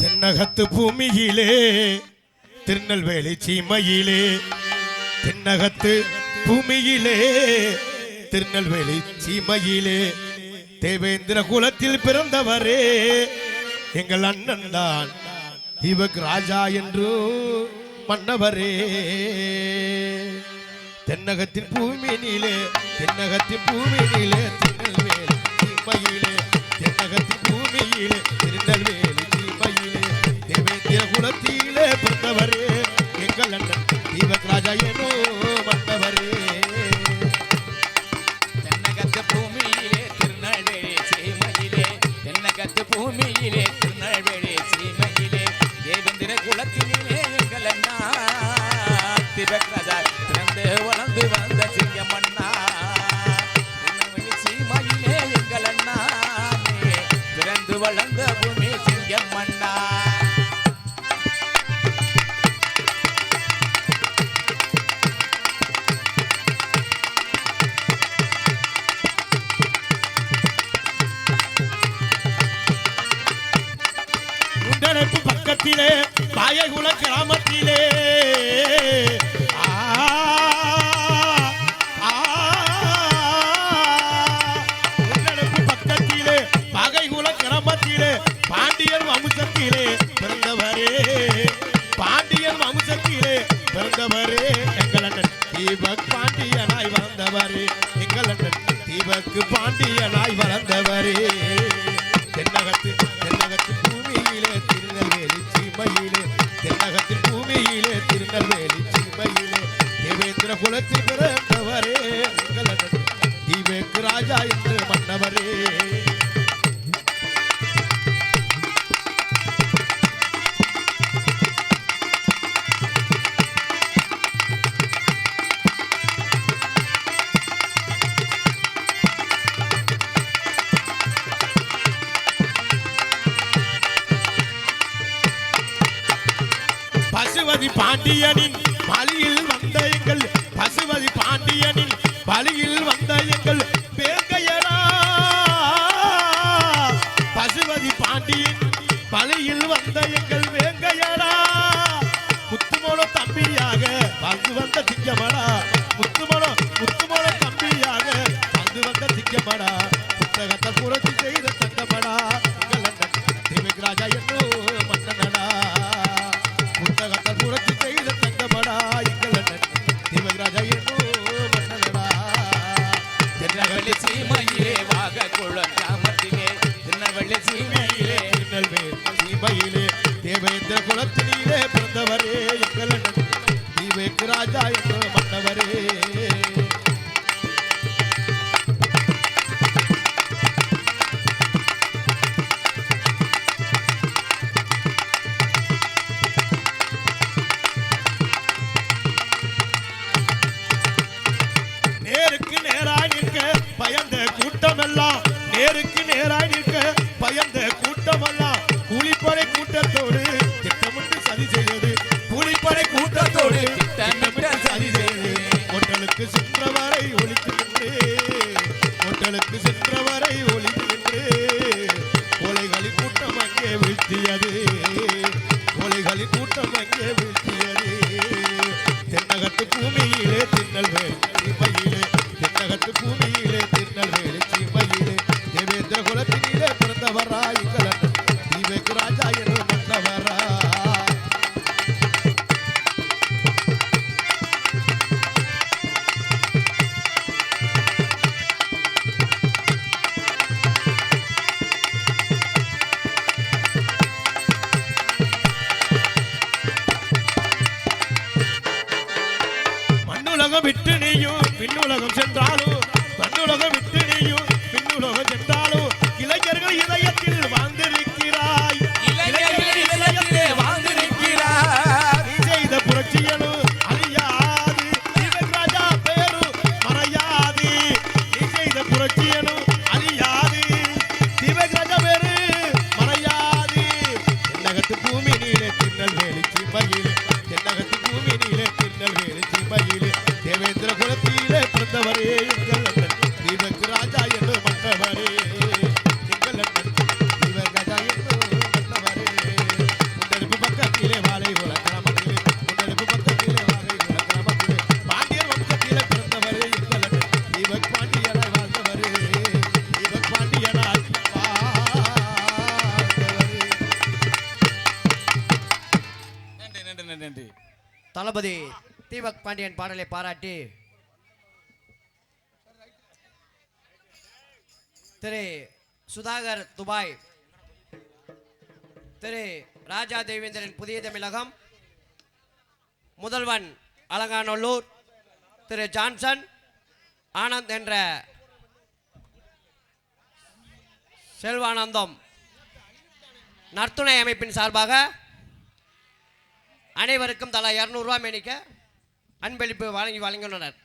தென்னகத்து பூமியிலே திருநெல்வேலி சீமையிலே தென்னகத்து பூமியிலே திருநெல்வேலி சீமையிலே தேவேந்திர குலத்தில் பிறந்தவரே எங்கள் அண்ணன் தான் இவக்கு ராஜா என்று மன்னவரே. தென்னகத்தின் பூமியிலே தென்னகத்தின் பூமியிலே திருநெல்வேலி சீமையிலே குலத்திலே எங்கள் அண்ணன் தீபக் ராஜா எனோ மன்னவரே தென்னகத்து பூமியிலே திருநெல்வேலி சீமையிலே தென்னகத்து பூமியிலே திருநெல்வேலி சீமையிலே தேவேந்திர குலத்தினிலே எங்கள் அண்ணா திபக்ரதா பிறந்து வளர்ந்து வந்த சீமையிலே எங்கள் அண்ணா பிறந்து வளர்ந்த பூமி சிங்கமண்ணா. முண்டனைப்பு அயகுல கிராமத்திலே. பக்கத்திலே பாகைகுல கிராமத்திலே பாண்டியர் வம்சத்திலே பிறந்தவரே. பாண்டியர் வம்சத்திலே பிறந்தவரே. எங்கள் அண்ணன் தீபக் பாண்டியனாய் வளர்ந்தவரே. எங்கள் அண்ணன் தீபக் பாண்டியனாய் வளர்ந்தவரே. தென்னகத்து தேவேந்திர குலத்தில் பிறந்தவரே எங்கள் ராஜா என்று மன்னவரே. பசுபதி பாண்டியனின் பலியில் வந்த எங்கள் பசுபதி பாண்டியனின் பலியில் வந்த எங்கள் வேங்கையடா பசுபதி பாண்டியன் பலியில் வந்த எங்கள் வேங்கையடா முத்துமோள தம்பியாக வந்து வந்த திங்கமடா ராஜா என்று மன்னவரே நேருக்கு நேராக பயந்த கூட்டமெல்லாம் நேருக்கு வரை ஒழித்து நின்று கொலைகளின் கூட்டம் அங்கே வீழ்த்தியது. கொலைகளின் கூட்டம் அங்கே வீழ்த்தியது. தென்னகத்து பூமியிலே திருநெல்வேலி சீமையிலே தென்னகத்து பூமியில் விட்டு நீயும் பின்னுலகம் சென்றாலும் மண்ணுலகம் விட்டு தளபதி தீபக் பாண்டியன் பாடலை பாராட்டி திரு சுதாகர் துபாய் திரு ராஜா தேவேந்திரன் புதிய தமிழகம் முதல்வன் அலங்காநல்லூர் திரு ஜான்சன் ஆனந்த் என்ற செல்வானந்தம் நற்துணை அமைப்பின் சார்பாக அனைவருக்கும் தலா இரநூறுவா மேனிக்க அன்பளிப்பு வழங்கி வழங்கியுள்ளனர்.